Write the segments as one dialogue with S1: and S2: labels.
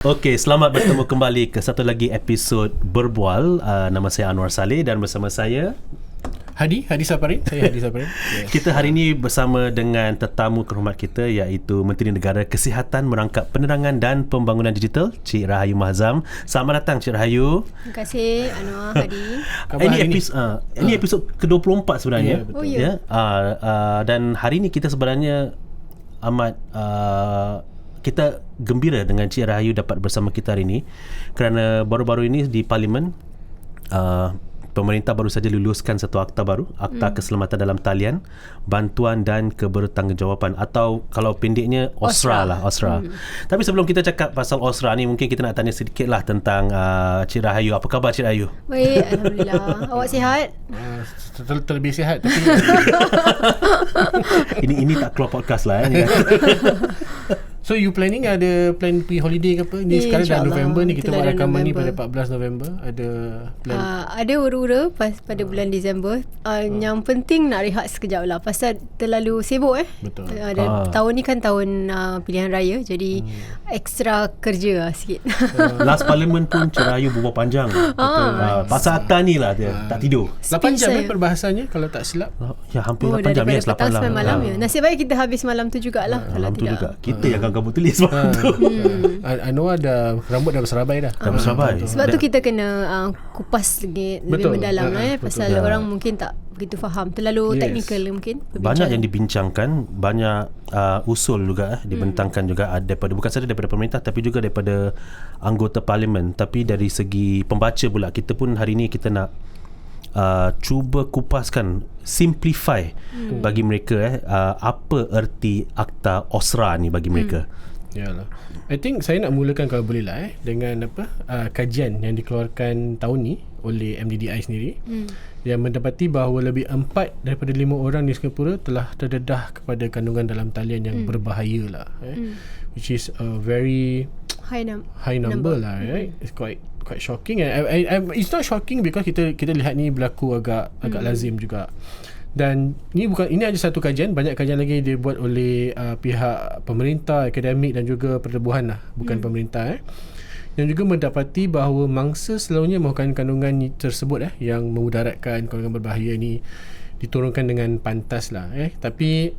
S1: Okey, selamat bertemu kembali ke satu lagi episod Berbual. Uh, nama saya Anwar Saleh dan bersama saya
S2: Hadi, Hadi Saparin. Saya Hadi Saparin.
S1: yes. kita hari ini bersama dengan tetamu kehormat kita iaitu Menteri Negara Kesihatan Merangkap Penerangan dan Pembangunan Digital, Cik Rahayu Mahzam. Selamat datang Cik Rahayu.
S3: Terima kasih Anwar Hadi.
S1: ini episod uh, ini episod ke-24 sebenarnya.
S2: Ya, betul.
S3: Oh, ya.
S1: Yeah, uh, uh, dan hari ini kita sebenarnya amat uh, kita gembira dengan Cik Rahayu dapat bersama kita hari ini kerana baru-baru ini di parlimen uh, pemerintah baru saja luluskan satu akta baru akta mm. keselamatan dalam talian bantuan dan kebertanggungjawapan atau kalau pendeknya OSRA,
S3: OSRA.
S1: lah OSRA mm. tapi sebelum kita cakap pasal OSRA ni mungkin kita nak tanya sedikit lah tentang uh, Cik Rahayu apa khabar Cik Rahayu
S3: Baik, Alhamdulillah. Awak sihat?
S2: Uh, ter- terlebih sihat tapi
S1: ini ini tak keluar podcast lah eh.
S2: So you planning ada plan pergi holiday ke apa? Ni
S3: Ya,
S2: sekarang dah. November ni kita buat rakaman ni pada
S3: November.
S2: 14 November ada plan.
S3: Uh, ada ura-ura pas pada bulan Disember. Uh, Yang penting nak rehat sekejap lah. Pasal terlalu sibuk eh.
S2: Betul.
S3: Uh, dan
S1: Ah.
S3: Tahun ni kan tahun uh, pilihan raya. Jadi ekstra kerja lah sikit.
S1: Last parlimen pun Rahayu berbual panjang uh, pasal akta ni lah dia tak tidur
S2: 8 jam eh perbahasannya kalau tak silap.
S1: ya hampir
S3: oh,
S1: 8 jam yes 8
S3: petang
S1: lah
S3: malam
S1: Ah.
S3: ya. Nasib baik kita habis malam tu jugalah. kalau
S1: Malam tu
S3: tidak.
S1: juga Kita yang ganggu tulis malam tu
S2: Hmm. Anwar dah rambut dah berserabai dah.
S1: Dah berserabai
S3: Sebab tu kita kena uh, kupas lagi lebih
S2: Betul.
S3: mendalam
S2: Ah,
S3: eh
S2: betul.
S3: pasal
S1: Ya.
S3: orang mungkin tak begitu faham. Terlalu
S2: Yes.
S3: teknikal mungkin.
S1: Banyak yang dibincangkan Banyak uh, usul juga eh, Dibentangkan juga uh, daripada Bukan saja daripada pemerintah Tapi juga daripada Anggota parlimen Tapi dari segi Pembaca pula Kita pun hari ini Kita nak uh, Cuba kupaskan Simplify hmm. Bagi mereka eh uh, Apa erti Akta OSRA ni Bagi mereka
S2: Yalah. I think saya nak mulakan kalau boleh lah eh dengan apa uh, kajian yang dikeluarkan tahun ni oleh MDDI sendiri hmm. yang mendapati bahawa lebih empat daripada lima orang di Singapura telah terdedah kepada kandungan dalam talian yang hmm. berbahaya lah eh hmm. which is a very
S3: high num-
S2: high number, number. lah right it's quite quite shocking. And I, I, it's not shocking because kita kita lihat ni berlaku agak agak lazim juga. Dan ni bukan ini ada satu kajian banyak kajian lagi dibuat oleh uh, pihak pemerintah akademik dan juga perlebuhan lah. Bukan hmm. pemerintah eh. Yang juga mendapati bahawa mangsa selalunya mahukan kandungan tersebut eh yang memudaratkan kandungan berbahaya ni diturunkan dengan pantas lah eh. Tapi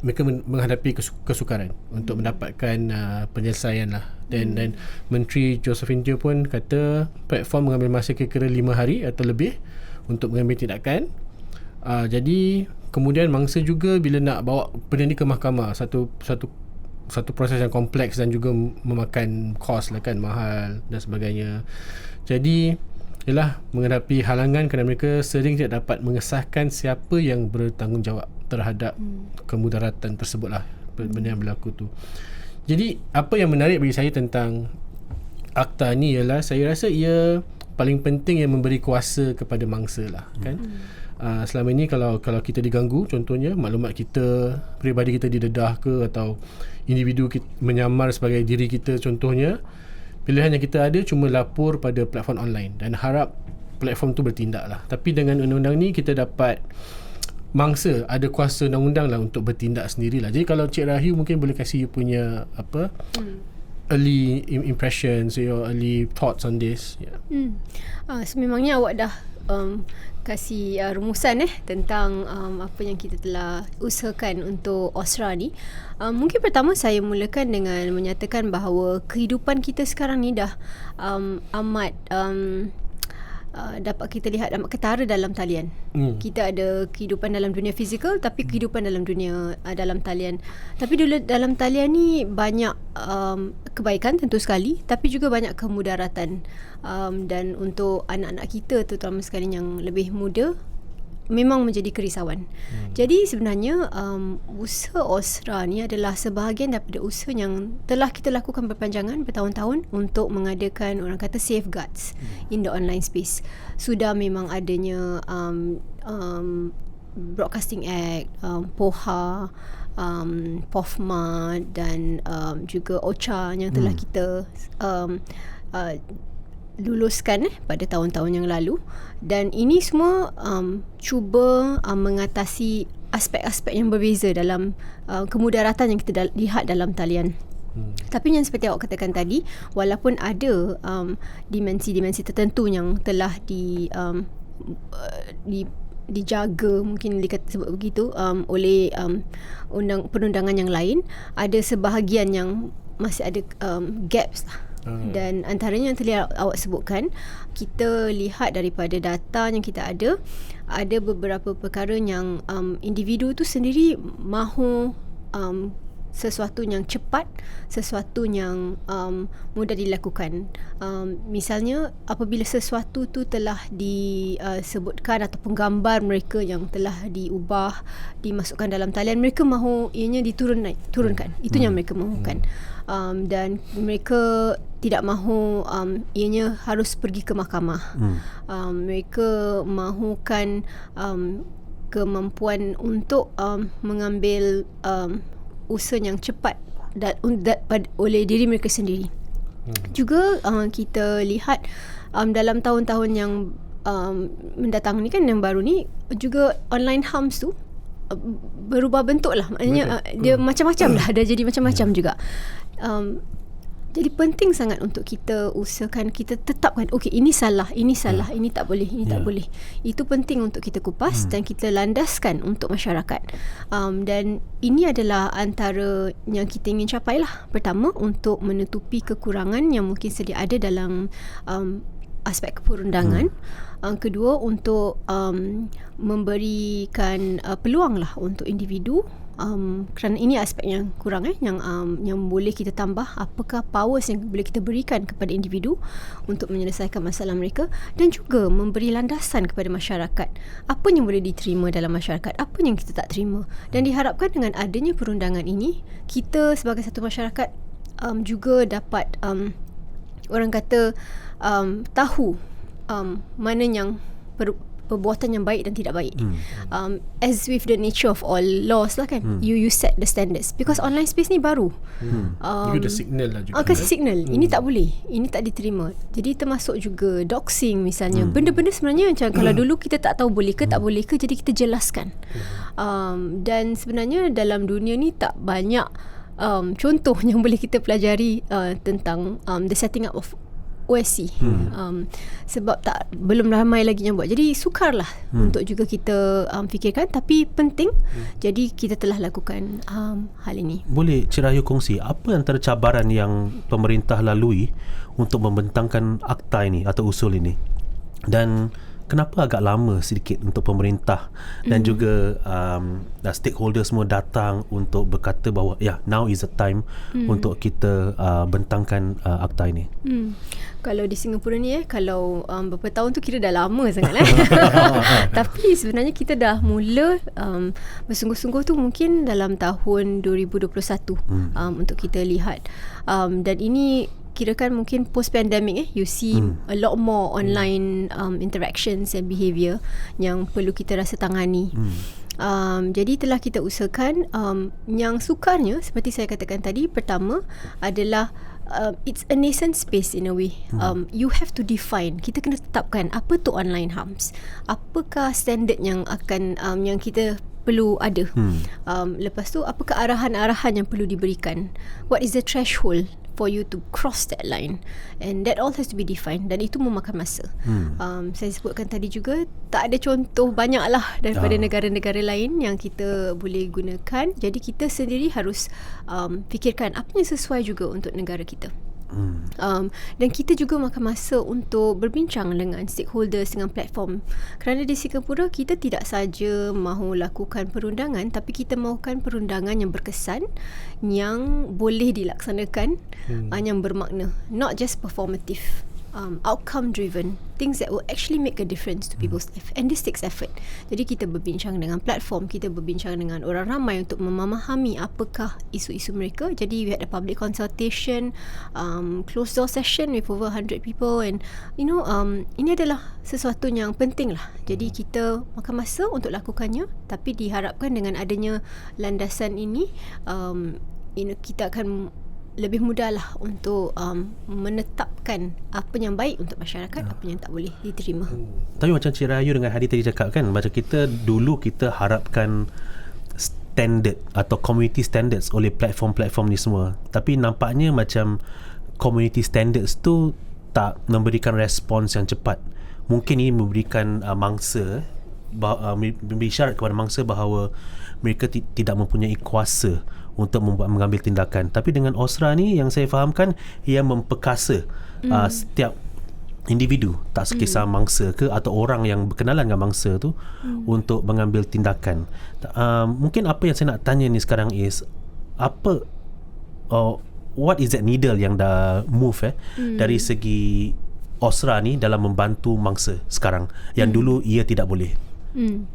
S2: mereka men- menghadapi kes- kesukaran untuk mendapatkan uh, penyelesaian lah. Dan hmm. dan Menteri Josephine Teo pun kata platform mengambil masa kira-kira 5 hari atau lebih untuk mengambil tindakan. Uh, jadi kemudian mangsa juga bila nak bawa benda ni ke mahkamah satu satu satu proses yang kompleks dan juga memakan kos lah kan mahal dan sebagainya. Jadi ialah menghadapi halangan kerana mereka sering tidak dapat mengesahkan siapa yang bertanggungjawab terhadap hmm. kemudaratan tersebut lah benda yang berlaku tu jadi apa yang menarik bagi saya tentang akta ni ialah saya rasa ia paling penting yang memberi kuasa kepada mangsa lah kan hmm. Uh, selama ini kalau kalau kita diganggu contohnya maklumat kita peribadi kita didedah ke atau individu kita menyamar sebagai diri kita contohnya pilihan yang kita ada cuma lapor pada platform online dan harap platform tu bertindak lah tapi dengan undang-undang ni kita dapat mangsa ada kuasa undang-undang lah untuk bertindak sendirilah jadi kalau Cik Rahyu mungkin boleh kasih you punya apa hmm. early impressions your early thoughts on this yeah.
S3: Hmm. Uh, sememangnya awak dah um, kasih uh, rumusan eh tentang um, apa yang kita telah usahakan untuk OSRA ni. Um, mungkin pertama saya mulakan dengan menyatakan bahawa kehidupan kita sekarang ni dah um, amat um, uh, dapat kita lihat amat ketara dalam talian.
S2: Hmm.
S3: Kita ada kehidupan dalam dunia fizikal tapi kehidupan dalam dunia uh, dalam talian. Tapi dulu dalam talian ni banyak um, kebaikan tentu sekali tapi juga banyak kemudaratan. Um, dan untuk anak-anak kita terutama sekali yang lebih muda memang menjadi kerisauan. Hmm. Jadi sebenarnya um, usaha OSRA ni adalah sebahagian daripada usaha yang telah kita lakukan berpanjangan bertahun-tahun untuk mengadakan orang kata safeguards hmm. in the online space. Sudah memang adanya um, um, Broadcasting Act, um, POHA, um, POFMA dan um, juga OCHA yang telah hmm. kita um, uh, luluskan eh, pada tahun-tahun yang lalu dan ini semua um, cuba um, mengatasi aspek-aspek yang berbeza dalam uh, kemudaratan yang kita da- lihat dalam talian Hmm. Tapi yang seperti awak katakan tadi, walaupun ada um, dimensi-dimensi tertentu yang telah di um, uh, di dijaga mungkin dikata begitu um, oleh um, undang perundangan yang lain, ada sebahagian yang masih ada um, gaps lah. Hmm. Dan antaranya yang tadi awak sebutkan, kita lihat daripada data yang kita ada, ada beberapa perkara yang um, individu tu sendiri mahu um, sesuatu yang cepat, sesuatu yang um, mudah dilakukan. Um, misalnya apabila sesuatu tu telah disebutkan uh, ataupun gambar mereka yang telah diubah, dimasukkan dalam talian, mereka mahu ianya diturun naik, turunkan. Itu hmm. yang mereka mahukan. Um, dan mereka tidak mahu um, ianya harus pergi ke mahkamah. Hmm. Um, mereka mahukan um, kemampuan untuk um, mengambil um, usaha yang cepat dan oleh diri mereka sendiri. Hmm. Juga uh, kita lihat um, dalam tahun-tahun yang um, mendatang ni kan yang baru ni juga online harms tu uh, berubah bentuk lah. Maknanya uh, dia hmm. macam-macam lah. Dah jadi macam-macam hmm. juga. Um, jadi penting sangat untuk kita usahakan kita tetapkan okey ini salah, ini salah, hmm. ini tak boleh, ini yeah. tak ya. boleh. Itu penting untuk kita kupas hmm. dan kita landaskan untuk masyarakat. Um, dan ini adalah antara yang kita ingin capai lah. Pertama untuk menutupi kekurangan yang mungkin sedia ada dalam um, aspek perundangan. Hmm. Um, kedua untuk um, memberikan uh, peluang lah untuk individu um, kerana ini aspek yang kurang eh yang um, yang boleh kita tambah apakah powers yang boleh kita berikan kepada individu untuk menyelesaikan masalah mereka dan juga memberi landasan kepada masyarakat apa yang boleh diterima dalam masyarakat apa yang kita tak terima dan diharapkan dengan adanya perundangan ini kita sebagai satu masyarakat um, juga dapat um, orang kata um, tahu um, mana yang per, perbuatan yang baik dan tidak baik. Hmm. Um, as with the nature of all laws lah kan, hmm. you you set the standards because online space ni baru.
S2: Hmm. Um, you signal lah juga.
S3: Oh, kasih signal. Hmm. Ini tak boleh. Ini tak diterima. Jadi termasuk juga doxing misalnya. Hmm. Benda-benda sebenarnya macam hmm. kalau dulu kita tak tahu boleh ke hmm. tak boleh ke, jadi kita jelaskan. Hmm. Um, dan sebenarnya dalam dunia ni tak banyak um, contoh yang boleh kita pelajari uh, tentang um, the setting up of OSC hmm. um, sebab tak belum ramai lagi yang buat jadi sukarlah hmm. untuk juga kita um, fikirkan tapi penting hmm. jadi kita telah lakukan um, hal ini
S1: boleh Cik Rahayu kongsi apa antara cabaran yang pemerintah lalui untuk membentangkan akta ini atau usul ini dan kenapa agak lama sedikit untuk pemerintah dan mm. juga um, stakeholder semua datang untuk berkata bahawa ya yeah, now is the time mm. untuk kita uh, bentangkan uh, akta ini. Mm.
S3: Kalau di Singapura ni eh kalau um, beberapa tahun tu kira dah lama sangat eh. Tapi sebenarnya kita dah mula um, bersungguh-sungguh tu mungkin dalam tahun 2021 mm. um, untuk kita lihat. Um, dan ini kirakan mungkin post pandemic eh you see hmm. a lot more online um, interactions and behaviour yang perlu kita rasa tangani. Hmm. Um, jadi telah kita usahakan um, yang sukarnya seperti saya katakan tadi pertama adalah uh, it's a nascent space in a way. Hmm. Um, you have to define. Kita kena tetapkan apa tu online harms. Apakah standard yang akan um, yang kita perlu ada. Hmm. Um, lepas tu apakah arahan-arahan yang perlu diberikan? What is the threshold for you to cross that line and that all has to be defined dan itu memakan masa hmm. um, saya sebutkan tadi juga tak ada contoh banyak lah daripada uh. negara-negara lain yang kita boleh gunakan jadi kita sendiri harus um, fikirkan apa yang sesuai juga untuk negara kita Hmm. Um, dan kita juga makan masa untuk berbincang dengan stakeholders dengan platform kerana di Singapura kita tidak saja mahu lakukan perundangan tapi kita mahukan perundangan yang berkesan yang boleh dilaksanakan hmm. uh, yang bermakna not just performative um, outcome driven things that will actually make a difference to people's hmm. life and this takes effort jadi kita berbincang dengan platform kita berbincang dengan orang ramai untuk memahami apakah isu-isu mereka jadi we had a public consultation um, closed door session with over 100 people and you know um, ini adalah sesuatu yang penting lah jadi hmm. kita makan masa untuk lakukannya tapi diharapkan dengan adanya landasan ini um, you know, kita akan lebih mudahlah untuk um, menetapkan apa yang baik untuk masyarakat ya. apa yang tak boleh diterima.
S1: Hmm. Tapi macam Cik Rayu dengan Hadi tadi cakap kan macam kita dulu kita harapkan standard atau community standards oleh platform-platform ni semua tapi nampaknya macam community standards tu tak memberikan respons yang cepat mungkin ini memberikan uh, mangsa bah- uh, memberi syarat kepada mangsa bahawa mereka ti- tidak mempunyai kuasa untuk membuat mengambil tindakan tapi dengan Osra ni yang saya fahamkan ia memperkasa mm. uh, setiap individu tak sekisar mm. mangsa ke atau orang yang berkenalan dengan mangsa tu mm. untuk mengambil tindakan uh, mungkin apa yang saya nak tanya ni sekarang is apa uh, what is that needle yang dah move eh mm. dari segi Osra ni dalam membantu mangsa sekarang yang mm. dulu ia tidak boleh
S3: Hmm.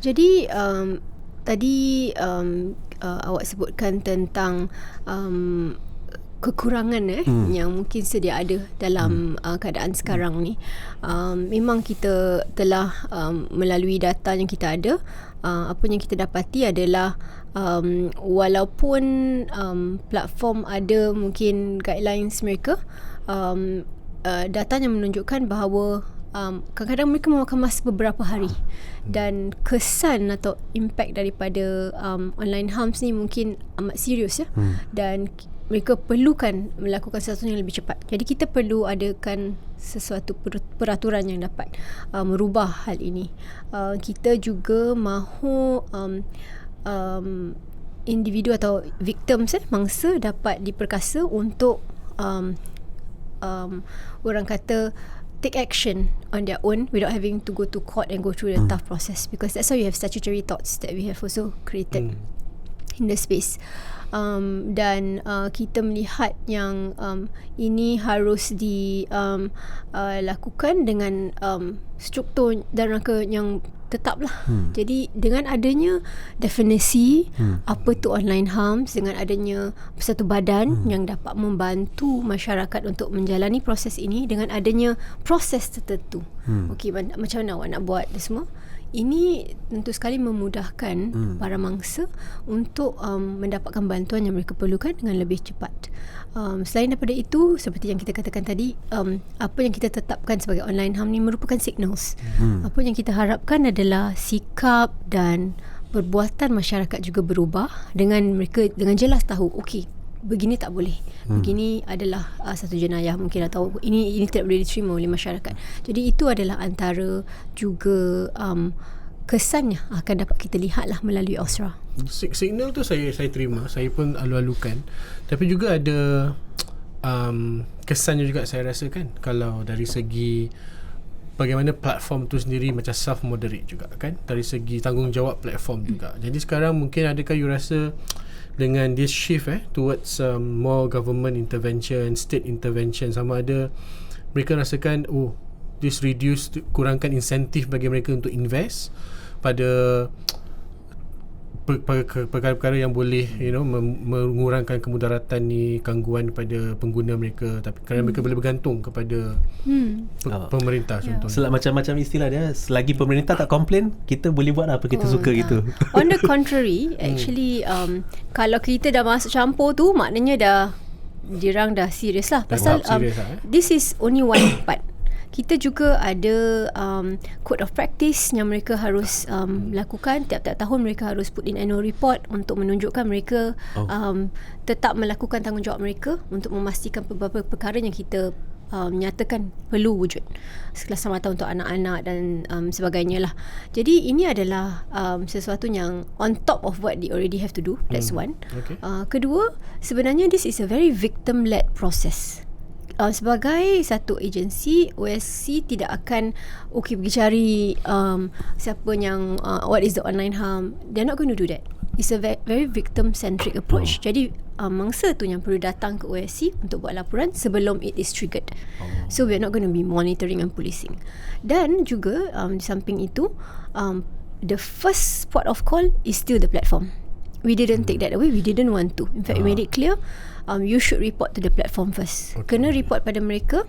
S3: Jadi um, tadi um, uh, awak sebutkan tentang um, kekurangan eh hmm. yang mungkin sedia ada dalam hmm. uh, keadaan sekarang ni. Um, memang kita telah um, melalui data yang kita ada, uh, apa yang kita dapati adalah um, walaupun um, platform ada mungkin guidelines mereka, um, uh, datanya menunjukkan bahawa um, kadang-kadang mereka memakan masa beberapa hari dan kesan atau impact daripada um, online harms ni mungkin amat serius ya hmm. dan mereka perlukan melakukan sesuatu yang lebih cepat. Jadi kita perlu adakan sesuatu peraturan yang dapat uh, merubah hal ini. Uh, kita juga mahu um, um, individu atau victims eh mangsa dapat diperkasa untuk um, um, orang kata take action on their own without having to go to court and go through the mm. tough process because that's how you have statutory thoughts that we have also created mm. in the space um, dan uh, kita melihat yang um, ini harus dilakukan um, uh, dengan um, struktur dan rangka yang tetap lah. Hmm. Jadi dengan adanya definisi hmm. apa tu online harms dengan adanya satu badan hmm. yang dapat membantu masyarakat untuk menjalani proses ini dengan adanya proses tertentu. Hmm. Okey macam mana awak nak buat semua? Ini tentu sekali memudahkan hmm. para mangsa untuk um, mendapatkan bantuan yang mereka perlukan dengan lebih cepat. Um, selain daripada itu, seperti yang kita katakan tadi, um, apa yang kita tetapkan sebagai online harm ni merupakan signals. Hmm. Apa yang kita harapkan adalah sikap dan perbuatan masyarakat juga berubah dengan mereka dengan jelas tahu, okey, begini tak boleh. Hmm. Begini adalah uh, satu jenayah mungkin atau ini ini tidak boleh diterima oleh masyarakat. Jadi itu adalah antara juga um, kesannya akan dapat kita lihatlah melalui Ausra.
S2: Signal tu saya saya terima, saya pun alu-alukan. Tapi juga ada um, kesannya juga saya rasa kan kalau dari segi bagaimana platform tu sendiri macam self moderate juga kan dari segi tanggungjawab platform juga. Hmm. Jadi sekarang mungkin adakah you rasa dengan this shift eh towards um, more government intervention, state intervention sama ada mereka rasakan oh this reduce kurangkan insentif bagi mereka untuk invest pada perkara-perkara yang boleh you know mengurangkan kemudaratan ni gangguan pada pengguna mereka tapi kerana hmm. mereka boleh bergantung kepada hmm. pe- pemerintah yeah. contohnya
S1: Sel- macam-macam istilah dia selagi pemerintah tak komplain kita boleh buat apa kita oh, suka yeah. gitu
S3: on the contrary hmm. actually um, kalau kita dah masuk campur tu maknanya dah dirang dah serius lah pasal um, serious lah, eh? this is only one part kita juga ada um, code of practice yang mereka harus um, lakukan tiap-tiap tahun mereka harus put in annual report untuk menunjukkan mereka oh. um, tetap melakukan tanggungjawab mereka untuk memastikan beberapa perkara yang kita um, nyatakan perlu wujud keselamatan untuk anak-anak dan um, sebagainya lah jadi ini adalah um, sesuatu yang on top of what they already have to do that's hmm. one okay. uh, kedua sebenarnya this is a very victim led process uh, sebagai satu agensi OSC tidak akan okay pergi cari um, siapa yang uh, what is the online harm. They're not going to do that. It's a very, very victim centric approach. Oh. jadi um, mangsa tu yang perlu datang ke OSC untuk buat laporan sebelum it is triggered. Oh. so we're not going to be monitoring and policing. Dan juga um, di samping itu um, the first port of call is still the platform. We didn't take that away. We didn't want to. In fact uh. we made it clear um, you should report to the platform first. Okay. Kena report pada mereka.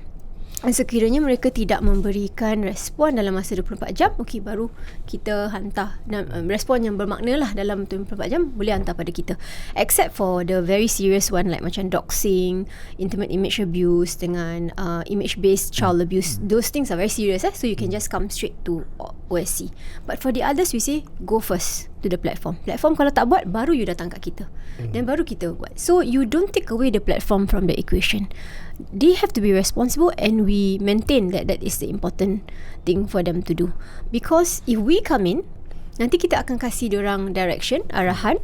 S3: Sekiranya mereka tidak memberikan respon dalam masa 24 jam, okey baru kita hantar dan um, respon yang bermakna lah dalam 24 jam boleh hantar pada kita. Except for the very serious one like macam doxing, intimate image abuse dengan uh, image based child abuse. Those things are very serious eh? so you can just come straight to OSC. But for the others we say go first to the platform. Platform kalau tak buat baru you datang kat kita. Dan baru kita buat. So you don't take away the platform from the equation. They have to be responsible and we maintain that that is the important thing for them to do. Because if we come in, nanti kita akan kasih orang direction, arahan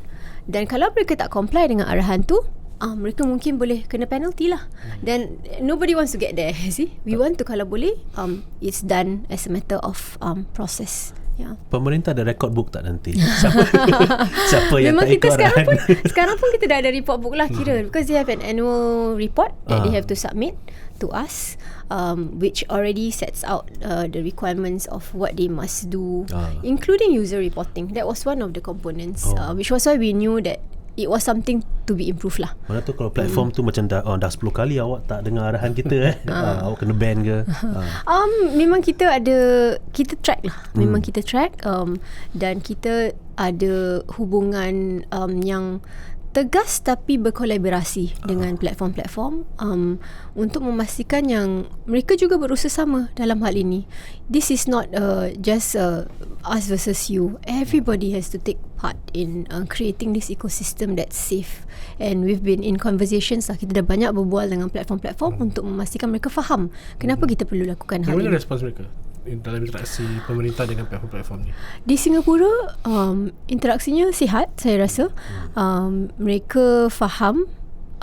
S3: dan kalau mereka tak comply dengan arahan tu, uh, mereka mungkin boleh kena penalty lah. Dan nobody wants to get there, see. We want to kalau boleh, um, it's done as a matter of um, process. Yeah.
S1: Pemerintah ada record book tak nanti? Siapa, siapa yang
S3: Memang
S1: tak
S3: kita
S1: ikut
S3: sekarang pun sekarang pun kita dah ada report book lah kira because they have an annual report that they
S1: Ah.
S3: have to submit to us um, which already sets out uh, the requirements of what they must do
S1: Ah.
S3: including user reporting that was one of the components
S1: Oh.
S3: uh, which was why we knew that it was something to be improved lah
S1: Mana tu kalau platform tu macam dah, oh, dah 10 kali awak tak dengar arahan kita eh. Ah, awak kena ban ke? Ah.
S3: Um, memang kita ada kita track lah. Memang kita track um, dan kita ada hubungan um, yang tegas tapi berkolaborasi dengan platform-platform um, untuk memastikan yang mereka juga berusaha sama dalam hal ini. This is not uh, just uh, us versus you. Everybody has to take part in uh, creating this ecosystem that's safe. And we've been in conversations lah. Kita dah banyak berbual dengan platform-platform untuk memastikan mereka faham kenapa kita perlu lakukan hal
S2: Bagaimana
S3: ini.
S2: respons mereka dalam interaksi pemerintah dengan platform-platform ni?
S3: Di Singapura um, interaksinya sihat saya rasa. Um, mereka faham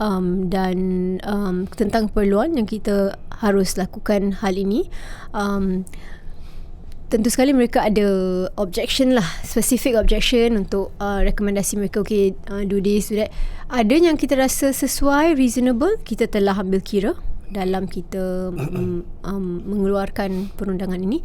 S3: um, dan um, tentang keperluan yang kita harus lakukan hal ini. Um, tentu sekali mereka ada objection lah specific objection untuk uh, rekomendasi mereka okay uh, do this do that. Ada yang kita rasa sesuai reasonable kita telah ambil kira dalam kita um, um, mengeluarkan perundangan ini.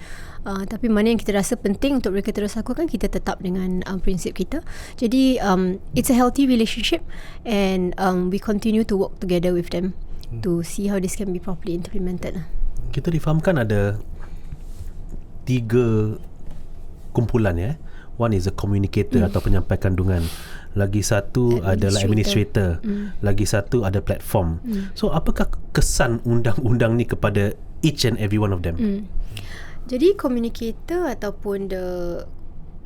S3: Uh, tapi mana yang kita rasa penting untuk mereka terus lakukan kita tetap dengan um, prinsip kita. Jadi um, it's a healthy relationship and um, we continue to work together with them to see how this can be properly implemented lah.
S1: Kita difahamkan ada tiga kumpulan ya. One is a communicator atau penyampai kandungan. Lagi satu adalah administrator. Lagi satu ada platform. So apakah kesan undang-undang ni kepada each and every one of them?
S3: Hmm. Jadi communicator ataupun the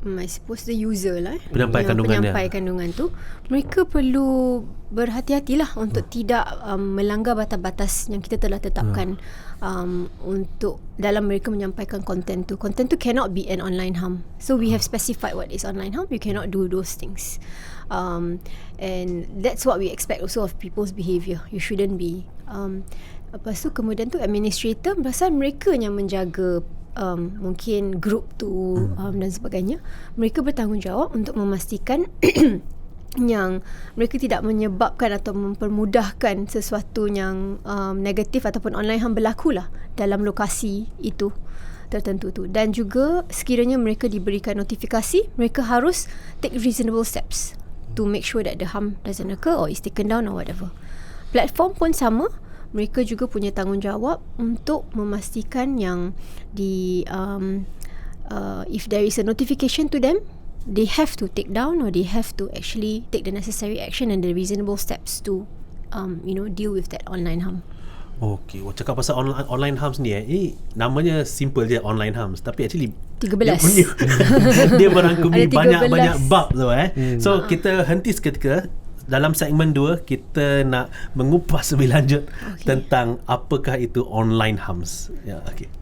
S3: I suppose the user lah eh,
S1: Penyampai
S3: yang
S1: kandungan dia.
S3: penyampai kandungan tu mereka perlu berhati-hatilah untuk tidak um, melanggar batas-batas yang kita telah tetapkan um, untuk dalam mereka menyampaikan konten tu. Konten tu cannot be an online harm. So we have specified what is online harm. You cannot do those things. Um, and that's what we expect also of people's behaviour you shouldn't be. Um, Lepas tu kemudian tu administrator Pasal mereka yang menjaga um, Mungkin group tu um, Dan sebagainya. Mereka bertanggungjawab Untuk memastikan Yang mereka tidak menyebabkan Atau mempermudahkan Sesuatu yang um, Negatif ataupun online ham berlaku lah Dalam lokasi itu tertentu tu. Dan juga sekiranya mereka diberikan notifikasi mereka harus take reasonable steps to make sure that the harm doesn't occur or is taken down or whatever. Platform pun sama mereka juga punya tanggungjawab untuk memastikan yang di um, uh, if there is a notification to them they have to take down or they have to actually take the necessary action and the reasonable steps to um, you know deal with that online harm
S1: Okey, wah cakap pasal online, online harms ni eh. Ini namanya simple je online harms tapi actually
S3: 13.
S1: dia punya dia merangkumi
S3: Ada 13.
S1: banyak-banyak bab tu eh. So kita henti seketika dalam segmen 2 kita nak mengupas lebih lanjut
S3: Okey.
S1: tentang apakah itu online harms. Ya, okey.